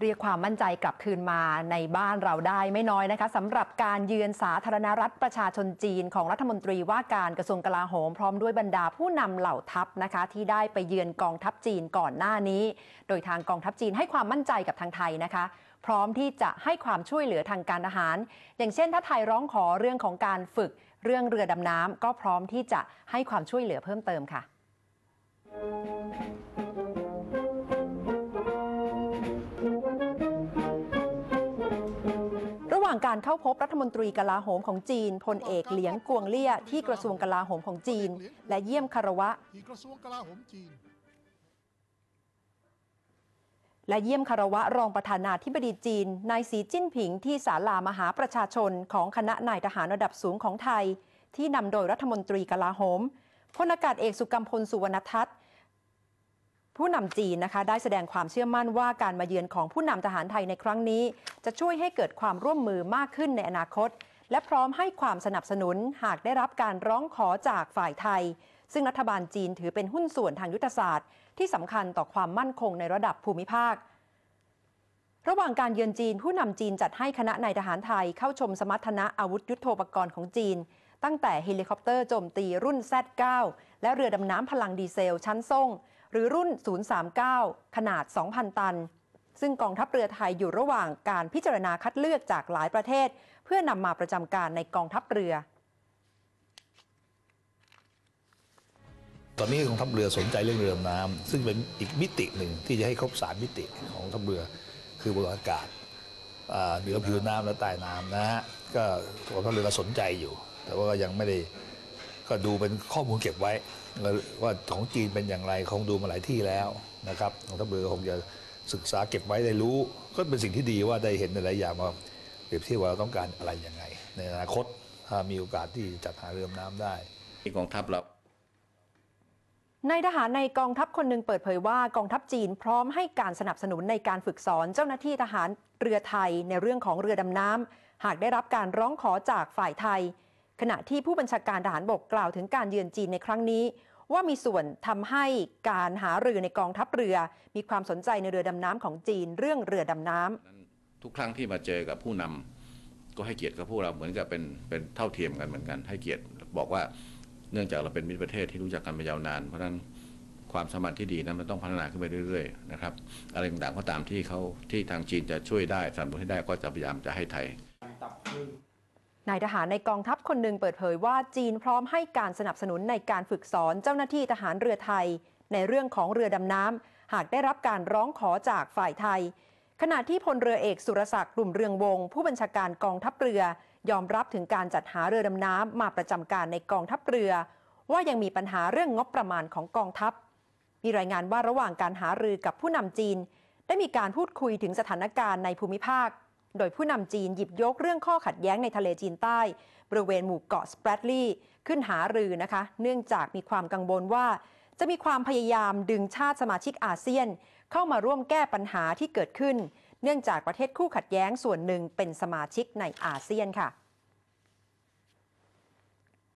เรียกความมั่นใจกลับคืนมาในบ้านเราได้ไม่น้อยนะคะสำหรับการเยือนสาธารณรัฐประชาชนจีนของรัฐมนตรีว่าการกระทรวงกลาโหม พร้อมด้วยบรรดาผู้นำเหล่าทัพนะคะที่ได้ไปเยือนกองทัพจีนก่อนหน้านี้ โดยทางกองทัพจีนให้ความมั่นใจกับทางไทยนะคะพร้อมที่จะให้ความช่วยเหลือทางการทหาร อย่างเช่น ถ้าไทยร้องขอเรื่องของการฝึกเรื่องเรือดำน้ำก็พร้อมที่จะให้ความช่วยเหลือเพิ่มเติมค่ะ ว่างการเข้าพบรัฐมนตรีกลาโหมของจีนพลเอกเหลียงกวงเลี่ยที่กระทรวงกลาโหมของจีน และเยี่ยมคารวะระทรวงกลาโหมจีนและเยี่ยมคารวะรองประธานาธิบดีจีนนายสีจิ้นผิงที่ศาลามหาประชาชนของคณะนายทหารระดับสูงของไทย ที่นำโดยรัฐมนตรีกลาโหมพลอากาศเอกสุกัมพลสุวรรณทัศน์ ผู้นำจีนนะคะได้แสดงความเชื่อมั่นว่าการมาเยือนของผู้นำทหารไทยในครั้งนี้ จะช่วยให้เกิดความร่วมมือมากขึ้นในอนาคต และพร้อมให้ความสนับสนุนหากได้รับการร้องขอจากฝ่ายไทย ซึ่งรัฐบาลจีนถือเป็นหุ้นส่วนทางยุทธศาสตร์ ที่สำคัญต่อความมั่นคงในระดับภูมิภาค ระหว่างการเยือนจีน ผู้นำจีนจัดให้คณะนายทหารไทยเข้าชมสมรรถนะอาวุธยุโทโธปกรณ์ของจีน ตั้งแต่เฮลิคอปเตอร์โจมตีรุ่น Z9 และเรือดำน้ำพลังดีเซลชั้นส่ง หรือรุ่น 039 ขนาด 2,000 ตัน ซึ่งกองทัพเรือไทยอยู่ระหว่างการพิจารณาคัดเลือกจากหลายประเทศ เพื่อนำมาประจำการในกองทัพเรือ ตอนนี้กองทัพเรือสนใจเรื่องเรือดำน้ำซึ่งเป็นอีกมิติหนึ่งที่จะให้ครบสามมิติของทัพเรือ คือบนอากาศเหนือผิวน้ำและใต้น้ำนะฮะก็กองทัพเรือก็สนใจอยู่ แต่ว่ายังไม่ได้ก็ดูเป็นข้อมูลเก็บไว้ ว่าของจีนเป็นอย่างไรคงดูมาหลายที่แล้วนะครับกองทัพเรือคงจะศึกษาเก็บไว้ได้รู้ ก็เป็นสิ่งที่ดีว่าได้เห็นหลายอย่างว่าเปรียบเทียบว่าเราต้องการอะไรยังไง ในอนาคตถ้ามีโอกาสที่จัดหาเรือดำน้ำได้ที่กองทัพเรานายทหารในกองทัพคนหนึ่งเปิดเผยว่ากองทัพจีนพร้อมให้การสนับสนุนในการฝึกสอนเจ้าหน้าที่ทหารเรือไทยในเรื่องของเรือดำน้ำหากได้รับการร้องขอจากฝ่ายไทย ขณะที่ผู้บัญชาการทหารบกกล่าวถึงการเยือนจีนในครั้งนี้ ว่ามีส่วนทำให้การหาเรือในกองทัพเรือ มีความสนใจในเรือดำน้ำของจีนเรื่องเรือดำน้ำทุกครั้งที่มาเจอกับผู้นำก็ให้เกียรติกับพวกเราเหมือนกับเป็นเป็นเท่าเทียมกันเหมือนกัน ให้เกียรติบอกว่าเนื่องจากเราเป็นมิตรประเทศที่รู้จักกันมายาวนาน เพราะฉะนั้นความสมพันธ์ที่ดีนั้นมันต้องพัฒนาขึ้นไปเรื่อยๆนะครับอะไรต่างๆก็ตามที่เขาที่ทางจีนจะช่วยได้สนับสนุนให้ได้ก็จะพยายามจะให้ไทย นายทหารในกองทัพคนหนึ่งเปิดเผยว่าจีนพร้อมให้การสนับสนุนในการฝึกสอนเจ้าหน้าที่ทหารเรือไทย ในเรื่องของเรือดำน้ำหากได้รับการร้องขอจากฝ่ายไทย ขณะที่พลเรือเอกสุรศักดิ์กลุ่มเรืองวง ผู้บัญชาการกองทัพเรือยอมรับถึงการจัดหาเรือดำน้ำมาประจำการในกองทัพเรือ ว่ายังมีปัญหาเรื่องงบประมาณของกองทัพ มีรายงานว่าระหว่างการหารือกับผู้นำจีน ได้มีการพูดคุยถึงสถานการณ์ในภูมิภาค โดยผู้นำจีนหยิบยกเรื่องข้อขัดแย้งในทะเลจีนใต้ บริเวณหมู่เกาะสเปรดลีย์ขึ้นหารือนะคะ เนื่องจากมีความกังวลว่า จะมีความพยายามดึงชาติสมาชิกอาเซียน เข้ามาร่วมแก้ปัญหาที่เกิดขึ้น เนื่องจากประเทศคู่ขัดแย้งส่วนหนึ่งเป็นสมาชิกในอาเซียนค่ะ